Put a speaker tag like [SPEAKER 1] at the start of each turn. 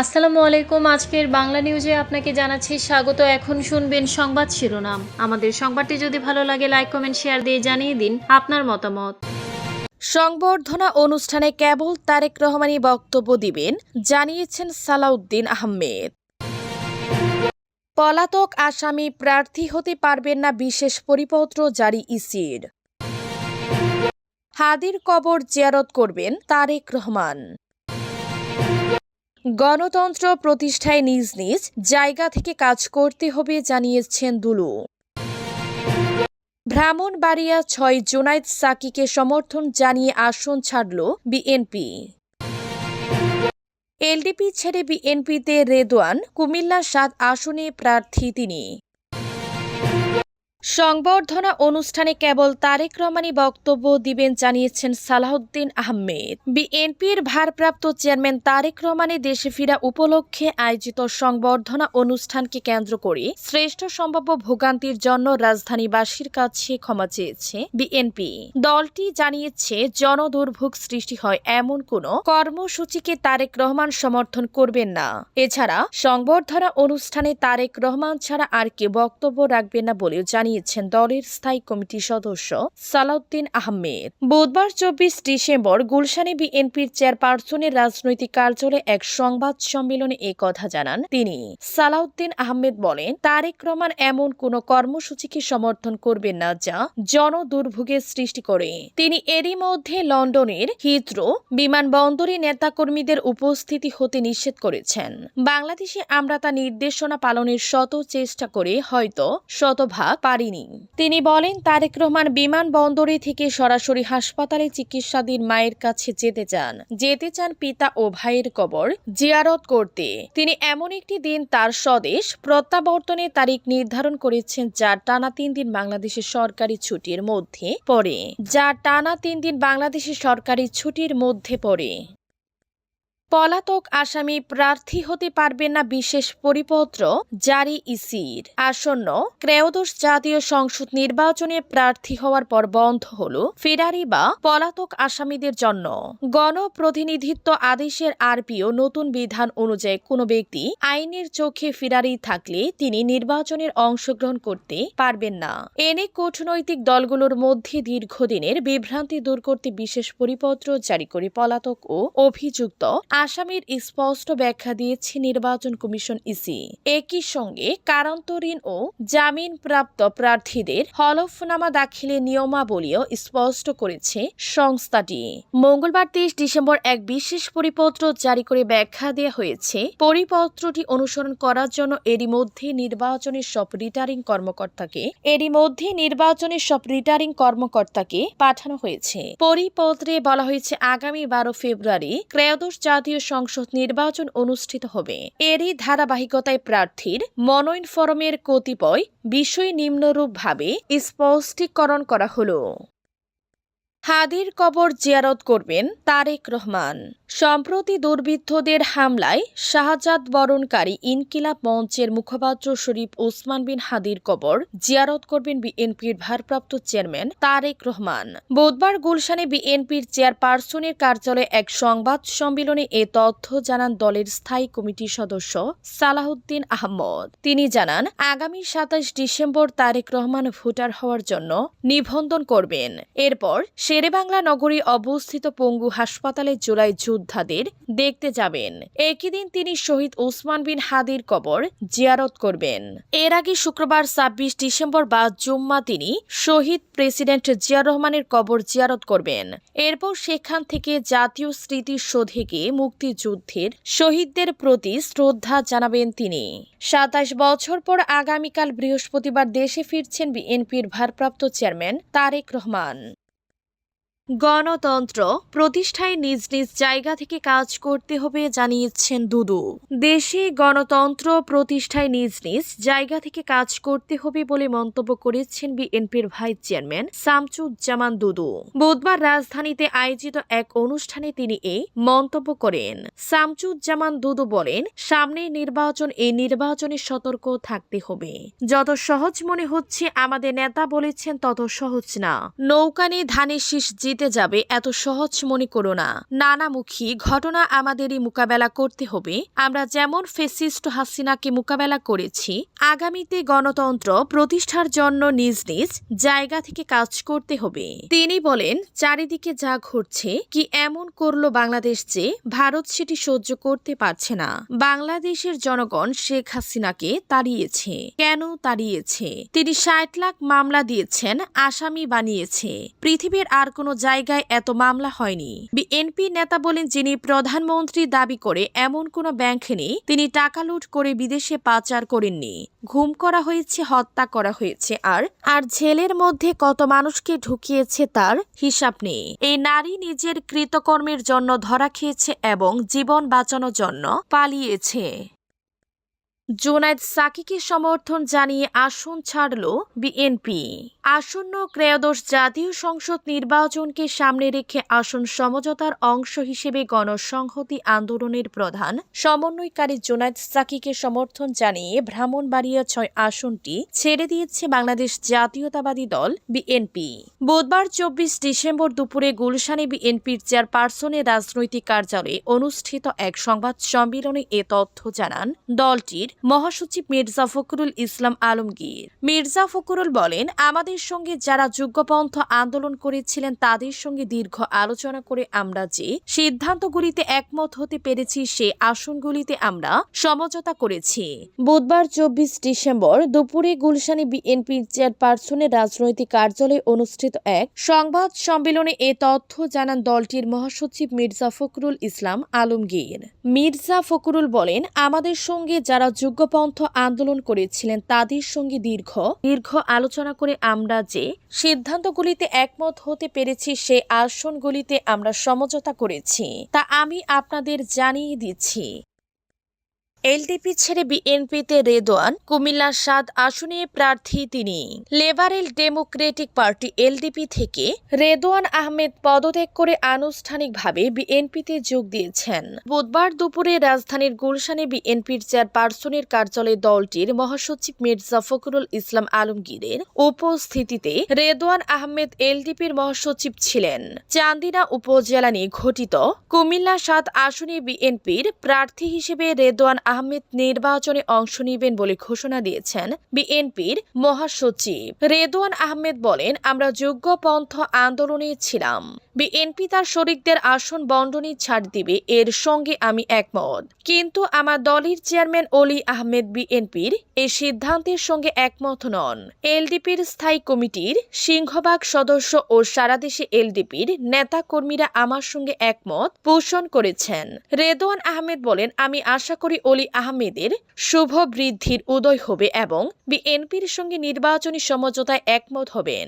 [SPEAKER 1] আসসালামু আলাইকুম। আজকের বাংলা নিউজে আপনাকে জানাচ্ছি স্বাগত। এখন শুনবেন সংবাদ শিরোনাম। আমাদের সংবাদটি যদি ভালো লাগে লাইক কমেন্ট শেয়ার দিয়ে জানিয়ে দিন আপনার মতামত।
[SPEAKER 2] সংবর্ধনা অনুষ্ঠানে কেবল তারেক রহমানই বক্তব্য দিবেন, জানিয়েছেন সালাউদ্দিন আহমেদ। পলাতক আসামি প্রার্থী হতে পারবেন না বিশেষ পরিপত্র জারি ইসির। হাদির কবর জিয়ারত করবেন তারেক রহমান। গণতন্ত্র প্রতিষ্ঠায় নিজ নিজ জায়গা থেকে কাজ করতে হবে জানিয়েছেন দুলু। ব্রাহ্মণবাড়িয়া ছয় জোনায়দ সাকিকে সমর্থন জানিয়ে আসন ছাড়ল বিএনপি। এলডিপি ছেড়ে বিএনপিতে রেদওয়ান, কুমিল্লা সাত আসনে প্রার্থী তিনি। সংবর্ধনা অনুষ্ঠানে কেবল তারেক রহমানই বক্তব্য দিবেন জানিয়েছেন সালাউদ্দিন আহমেদ। বিএনপির ভারপ্রাপ্ত চেয়ারম্যান তারেক রহমানের দেশে ফেরা উপলক্ষে আয়োজিত সংবর্ধনা অনুষ্ঠানকে কেন্দ্র করে শ্রেষ্ঠ সম্ভাব্য ভোগান্তির জন্য রাজধানীবাসীর কাছে ক্ষমা চেয়েছে বিএনপি। দলটি জানিয়েছে, জনদুর্ভোগ সৃষ্টি হয় এমন কোনো কর্মসূচিকে তারেক রহমান সমর্থন করবেন না। এছাড়া সংবর্ধনা অনুষ্ঠানে তারেক রহমান ছাড়া আর কে বক্তব্য রাখবেন না বলেও জানিয়েছেন দলের স্থায়ী কমিটির সদস্য সালাউদ্দিন আহমেদ। বুধবার চব্বিশ ডিসেম্বর গুলশানে বিএনপির চেয়ারপারসনের রাজনৈতিক কার্যালয়ে এক সংবাদ সম্মেলনে এ কথা জানান তিনি। সালাউদ্দিন আহমেদ বলেন, তারেক রহমান এমন কোন কর্মসূচিকে সমর্থন করবেন না যা জনদুর্ভোগের সৃষ্টি করে। তিনি এরই মধ্যে লন্ডনের হিথ্রো বিমানবন্দরে নেতাকর্মীদের উপস্থিতি হতে নিষেধ করেছেন। বাংলাদেশে আমরা তা নির্দেশনা পালনের শত চেষ্টা করে হয়তো শতভাগ পারিনি। তিনি বলেন, তারেক রহমান বিমানবন্দরে থেকে সরাসরি হাসপাতালে চিকিৎসাধীন মায়ের কাছে যেতে চান। যেতে চান পিতা ও ভাইয়ের কবর জিয়ারত করতে। তিনি এমন একটি দিন তার স্বদেশ প্রত্যাবর্তনের তারিখ নির্ধারণ করেছেন, যা টানা তিন দিন বাংলাদেশের সরকারি ছুটির মধ্যে পড়ে। যা টানা তিন দিন বাংলাদেশের সরকারি ছুটির মধ্যে পড়ে। পলাতক আসামি প্রার্থী হতে পারবেন না বিশেষ পরিপত্র জারি ইসির। আসন্ন ক্রেয়দোষ জাতীয় সংসদ নির্বাচনে প্রার্থী হওয়ার পর বন্ধ হল ফেরারি বা পলাতক আসামিদের জন্য। গণপ্রতিনিধিত্ব আদেশের আরপিও নতুন বিধান অনুযায়ী কোনো ব্যক্তি আইনের চোখে ফেরারি থাকলে তিনি নির্বাচনের অংশগ্রহণ করতে পারবেন না। এনে কূটনৈতিক দলগুলোর মধ্যে দীর্ঘদিনের বিভ্রান্তি দূর করতে বিশেষ পরিপত্র জারি করে পলাতক ও অভিযুক্ত আসামির স্পষ্ট ব্যাখ্যা দিয়েছে নির্বাচন কমিশন ইসি। একই সঙ্গে কারান্তরীণ ও জামিনপ্রাপ্ত প্রার্থীদের হলফনামা দাখিলের নিয়মাবলীও স্পষ্ট করেছে সংস্থাটি। মঙ্গলবার তেইশ ডিসেম্বর এক বিশেষ পরিপত্র জারি করে ব্যাখ্যা দেওয়া হয়েছে, পরিপত্রটি অনুসরণ করার জন্য এরই মধ্যে নির্বাচনের সব রিটার্নিং কর্মকর্তাকে, এরই মধ্যে নির্বাচনের সব রিটার্নিং কর্মকর্তাকে পাঠানো হয়েছে। পরিপত্রে বলা হয়েছে, আগামী বারো ফেব্রুয়ারি ক্রয়োদশ জাতীয় সংসদ নির্বাচন অনুষ্ঠিত হবে। এরই ধারাবাহিকতায় প্রার্থীর মনোনয়ন ফরমের কতিপয় বিষয় নিম্নরূপভাবে স্পষ্টীকরণ করা হলো। হাদির কবর জিয়ারত করবেন তারেক রহমান। সম্প্রতি দুর্বৃত্তদের হামলায় শাহজাদ বরণকারী ইনকিলাব মঞ্চের মুখপাত্র শরীফ ওসমান বিন হাদির কবর জিয়ারত করবেন বিএনপির ভারপ্রাপ্ত চেয়ারম্যান তারেক রহমান। বুধবার গুলশানে বিএনপির চেয়ারপারসনের কার্যালয়ে এক সংবাদ সম্মেলনে এ তথ্য জানান দলের স্থায়ী কমিটির সদস্য সালাহুদ্দিন আহমদ। তিনি জানান, আগামী সাতাশ ডিসেম্বর তারেক রহমান ভোটার হওয়ার জন্য নিবন্ধন করবেন। এরপর শেরেবাংলা নগরী অবস্থিত পঙ্গু হাসপাতালে জুলাই যোদ্ধাদের দেখতে যাবেন। একই দিন তিনি শহীদ ওসমান বিন হাদির কবর জিয়ারত করবেন। এর আগে শুক্রবার ছাব্বিশ ডিসেম্বর বা জুম্মা তিনি শহীদ প্রেসিডেন্ট জিয়া রহমানের কবর জিয়ারত করবেন। এরপর সেখান থেকে জাতীয় স্মৃতিসৌধে গিয়ে মুক্তিযুদ্ধের শহীদদের প্রতি শ্রদ্ধা জানাবেন তিনি। সাতাশ বছর পর আগামীকাল বৃহস্পতিবার দেশে ফিরছেন বিএনপির ভারপ্রাপ্ত চেয়ারম্যান তারেক রহমান। গণতন্ত্র প্রতিষ্ঠায় নিজ নিজ জায়গা থেকে কাজ করতে হবে জানিয়েছেন দুদু। দেশে গণতন্ত্র প্রতিষ্ঠায় নিজ নিজ জায়গা থেকে কাজ করতে হবে বলে মন্তব্য করেছেন বিএনপির ভাইস চেয়ারম্যান শামসুজ্জামান দুদু। বুধবার রাজধানীতে আয়োজিত এক অনুষ্ঠানে তিনি এই মন্তব্য করেন। শামসুজ্জামান দুদু বলেন, সামনে নির্বাচন, এই নির্বাচনে সতর্ক থাকতে হবে। যত সহজ মনে হচ্ছে আমাদের নেতা বলেছেন তত সহজ না। নৌকা নিয়ে ধানের শীষ জিতে মিটে যাবে এত সহজ মনে করো না। নানামুখী ঘটনা আমাদেরই মোকাবেলা করতে হবে। আমরা যেমন ফেসিস্ট হাসিনাকে মোকাবেলা করেছি, আগামীতে গণতন্ত্র প্রতিষ্ঠার জন্য নিজ নিজ জায়গা থেকে কাজ করতে হবে। তিনি বলেন, চারিদিকে যা ঘটছে কি এমন করল বাংলাদেশ যে ভারত সেটি সহ্য করতে পারছে না। বাংলাদেশের জনগণ শেখ হাসিনাকে তাড়িয়েছে। কেন তাড়িয়েছে? তিনি ষাট লাখ মামলা দিয়েছেন, আসামি বানিয়েছে। পৃথিবীর আর কোনো জায়গায় এত মামলা হয়নি। বিএনপি নেতা বলেন যিনি প্রধানমন্ত্রী দাবি করে এমন কোনো ব্যাংক নেই, তিনি টাকা লুট করে বিদেশে পাচার করেননি। ঘুম করা হয়েছে, হত্যা করা হয়েছে, আর আর জেলের মধ্যে কত মানুষকে ঢুকিয়েছে তার হিসাব নেই। এই নারী নিজের কৃতকর্মের জন্য ধরা খেয়েছে এবং জীবন বাঁচানোর জন্য পালিয়েছে। জোনায়েদ সাকিকে সমর্থন জানিয়ে আসন ছাড়ল বিএনপি। আসন্ন ক্রয়োদশ জাতীয় সংসদ নির্বাচনকে সামনে রেখে আসন সমঝোতার অংশ হিসেবে গণসংহতি আন্দোলনের প্রধান সমন্বয়কারী জোনায়েদ সাকিকে সমর্থন জানিয়ে ব্রাহ্মণবাড়িয়া ছয় আসনটি ছেড়ে দিয়েছে বাংলাদেশ জাতীয়তাবাদী দল বিএনপি। বুধবার চব্বিশ ডিসেম্বর দুপুরে গুলশানে বিএনপির চেয়ারপারসনের রাজনৈতিক কার্যালয়ে অনুষ্ঠিত এক সংবাদ সম্মেলনে এ তথ্য জানান দলটির মহাসচিব মির্জা ফখরুল ইসলাম আলমগীর। মির্জা ফখরুল বলেন, আমাদের সঙ্গে যারা যুগপন্থ আন্দোলন করেছিলেন, তাদের সঙ্গে দীর্ঘ আলোচনা করে আমরা যে সিদ্ধান্তগুলিতে একমত হতে পেরেছি, সে আসনগুলিতে আমরা সমঝোতা করেছি। বুধবার চব্বিশ ডিসেম্বর দুপুরে গুলশানে বিএনপির চেয়ারপারসনের রাজনৈতিক কার্যালয়ে অনুষ্ঠিত এক সংবাদ সম্মেলনে এ তথ্য জানান দলটির মহাসচিব মির্জা ফখরুল ইসলাম আলমগীর। মির্জা ফখরুল বলেন, আমাদের সঙ্গে যারা যুগপন্থ আন্দোলন করেছিলেন, তাদের সঙ্গে দীর্ঘ দীর্ঘ আলোচনা করে আমরা যে সিদ্ধান্তগুলিতে একমত হতে পেরেছি, সে আসনগুলিতে আমরা সমঝোতা করেছি। তা আমি আপনাদের জানিয়ে দিচ্ছি। এলডিপি ছেড়ে বিএনপিতে রেদোয়ান কুমিল্লার সাত আসনে প্রার্থী তিনি। লেবারেল ডেমোক্রেটিক পার্টি এলডিপি থেকে রেদোয়ান আহমেদ পদত্যাগ করে আনুষ্ঠানিকভাবে বিএনপিতে যোগ দিয়েছেন। বুধবার দুপুরে রাজধানীর গুলশানে বিএনপির চেয়ারপারসনের কার্যালয়ে দলটির মহাসচিব মির্জা ফখরুল ইসলাম আলমগীরের উপস্থিতিতে রেদোয়ান আহমেদ এলডিপির মহাসচিব ছিলেন। চান্দিনা উপজেলা নিয়ে ঘটিত কুমিল্লা সাত আসনে বিএনপির প্রার্থী হিসেবে রেদোয়ান আহমেদ নির্বাচনে অংশ নেবেন বলে ঘোষণা দিয়েছেন বিএনপির মহাসচিব। রেদওয়ান আহমেদ বলেন, আমরা যোগ্য পন্থ আন্দোলনে ছিলাম। বিএনপি তার শরিকদের আসন বন্টনে ছাড় দিবে, এর সঙ্গে আমি একমত। কিন্তু আমার দলের চেয়ারম্যান অলি আহমেদ বিএনপির এই সিদ্ধান্তের সঙ্গে একমত নন। এলডিপির স্থায়ী কমিটির সিংহভাগ সদস্য ও সারা দেশে এলডিপির নেতাকর্মীরা আমার সঙ্গে একমত পোষণ করেছেন। রেদওয়ান আহমেদ বলেন, আমি আশা করি অলি আহমেদের শুভ বৃদ্ধির উদয় হবে এবং বিএনপির সঙ্গে নির্বাচনী সমঝোতায় একমত হবেন।